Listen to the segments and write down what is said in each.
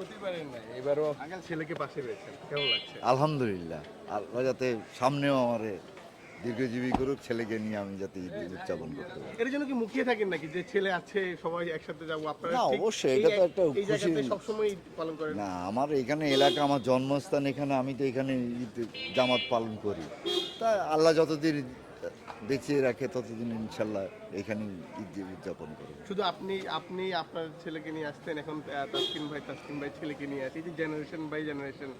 প্রতিবারের নাই এবারও ছেলেকে পাশে রয়েছেন কেমন লাগছে? আলহামদুলিল্লাহ আল্লাহ যাতে সামনেও আমার দীর্ঘজীবী করুক ছেলেকে নিয়ে আমি যাতে ঈদ উদযাপন করতে পারি। এর জন্য কি মুখিয়ে থাকেন নাকি যে ছেলে আছে সবাই একসাথে যাব আপনারা না, অবশ্যই, এটা তো একটা খুশির- সবসময় পালন করেন। না আমার এখানে এলাকা আমার জন্মস্থান এখানে আমি তো এখানে ঈদ জামাত পালন করি। তা আল্লাহ যতদিন বেঁচে রাখে ততদিন ইনশাল্লাহ এখানে ঈদ উদযাপন করব। শুধু আপনি আপনি আপনার ছেলেকে নিয়ে আসতেন এখন তাসকিন ভাই তাসকিন ভাই ছেলেকে নিয়ে আসি যে জেনারেশন বাই জেনারেশন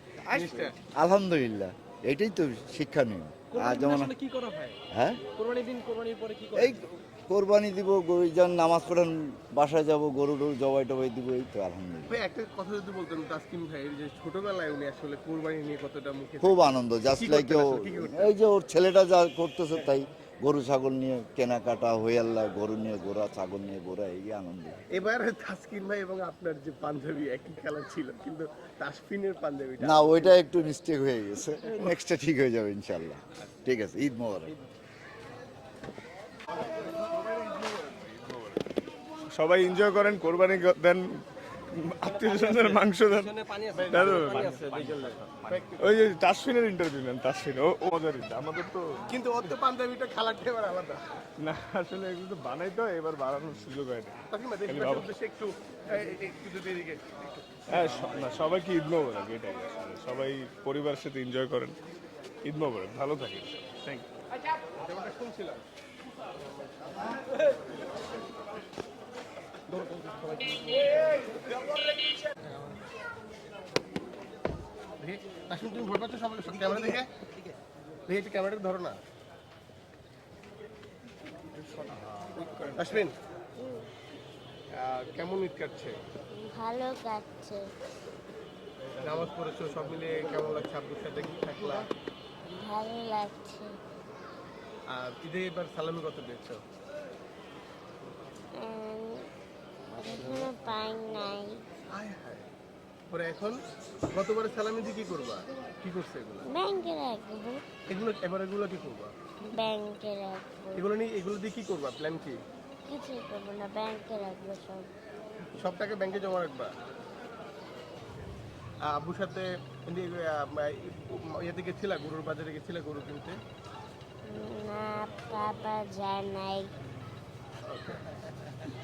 আলহামদুলিল্লাহ এটাই তো শিক্ষণীয় আর যেমন কি করা হয়? হ্যাঁ? কোরবানির দিন কোরবানির পরে কি এই কোরবানি দিব গরু যান নামাজ পড়েন বাসায় যাব গরু টরু জবাই টবাই দিব এই তো আলহামদুলিল্লাহ। ভাই একটা কথা যদি বলতেন তাসকিন ভাই যে ছোটবেলায় উনি আসলে কোরবানি নিয়ে কতটা মুখে খুব আনন্দ জাস্ট লাইক? এই যে ওর ছেলেটা যা করতেছে তাই গরু ছাগল নিয়ে কেনাকাটা হয়ে আল্লাহ গরু নিয়ে গোড়া ছাগল নিয়ে গোড়া এই আনন্দ। এবার তাসকিন ভাই এবং আপনার যে পাঞ্জাবি একই কালার ছিল কিন্তু তাসফিনের পাঞ্জাবিটা না ওইটা একটু মিস্টেক হয়ে গেছে। নেক্সটটা ঠিক হয়ে যাবে ইনশাল্লাহ ঠিক আছে ঈদ মোবারক। সবাই এনজয় করেন কোরবানি দেন আত্মীয় স্বজনের মাংস দেন দাদু ওই যে তাসফিনের ইন্টারভিউ নেন তাসফিন ও ও মজার আমাদের তো কিন্তু ওর তো পাঞ্জাবিটা কালারটা এবার আলাদা না আসলে এগুলো তো বানাই তো এবার বাড়ানোর সুযোগ হয় না একটু হ্যাঁ না সবাইকে ঈদ মোবারক এটাই সবাই পরিবারের সাথে এনজয় করেন ঈদ মোবারক ভালো থাকেন থ্যাংক ইউ শুনছিলাম তুমি ভয় পাচ্ছ? সবাই ক্যামেরা দেখে? দেখি একটু ক্যামেরাটা ধরো না। কেমন ঈদ কাটছে? ভালো কাটছে। নামাজ পড়েছো সব মিলিয়ে কেমন লাগছে? আব্বুর সাথে কি থাকলা ভালো লাগছে। আর ঈদে এবার সালামি কত দিয়েছ? এখনও পাই নাই। পরে এখন গতবারে সালামি দিয়ে কি করবা? কি করছে এগুলো? ব্যাংকে রাখব এগুলো এবার এগুলো কি করবা? ব্যাংকে রাখব এগুলো নিয়ে এগুলো দিয়ে কি করবা? প্ল্যান কি? কিছুই করব না ব্যাংকে রাখব সব। সব টাকা ব্যাংকে জমা রাখবা? আব্বুর সাথে ইয়েতে গেছিলা গরুর বাজারে গেছিলা গরু কিনতে? না বাবা যায় নাই।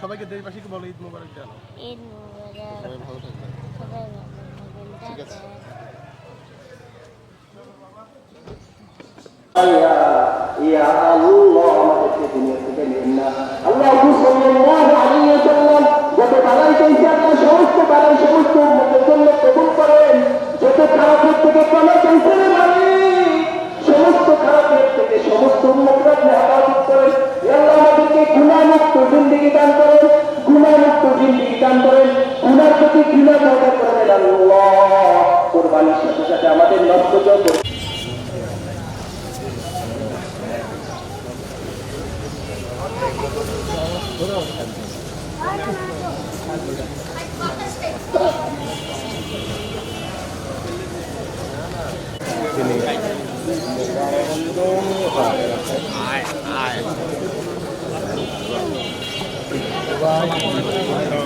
সবাইকে দেশবাসীকে বলো ঈদ মোবারক জানো। ঈদ মুবারক। ভালো থাকবেন। টাটা ইয়া আল্লাহ আমাদেরকে দুনিয়া থেকে নেন না আল্লাহ সাল্লাল্লাহু আলাইহি ওয়াসাল্লাম যত বালাই চাইছে আল্লাহ সমস্ত বালাই সমস্ত উম্মতের জন্য কবুল করেন। যত খারাপের থেকে はいはい。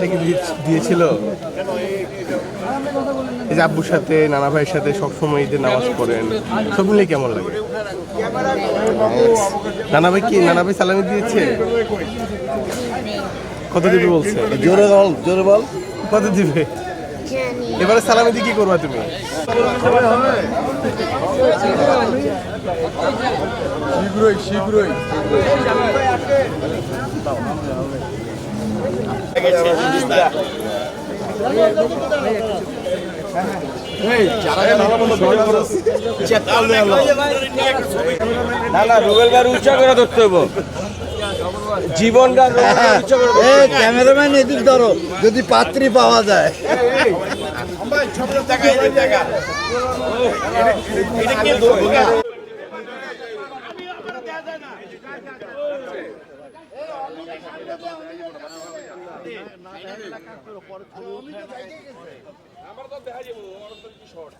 কি দিয়ে- দিয়েছিল? এই আব্বুর সাথে, নানা ভাইয়ের সাথে সবসময় ঈদের নামাজ পড়েন, সব মিলে কেমন লাগে? নানা ভাই কি নানা ভাই সালামি দিয়েছে? কত দিবি বলছে? জোরে বল জোরে বল। কত দিবে? এবারে সালামি দিয়ে কি করবা তুমি? শীঘ্রই শীঘ্রই। না না রুবেল ভাই উচ্চা করে ধরতে হব জীবনটা ক্যামেরাম্যান এদিক ধরো যদি পাত্রী পাওয়া যায়। আমার তো দেখা যাব আমার তো শর্ট।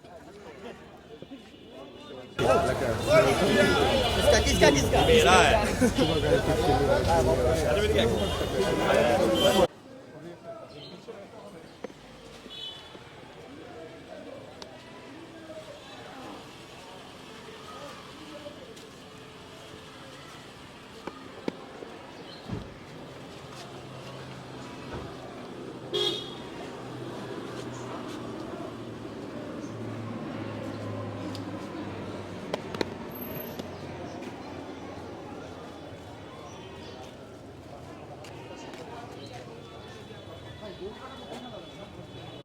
किसका किसका मेरा है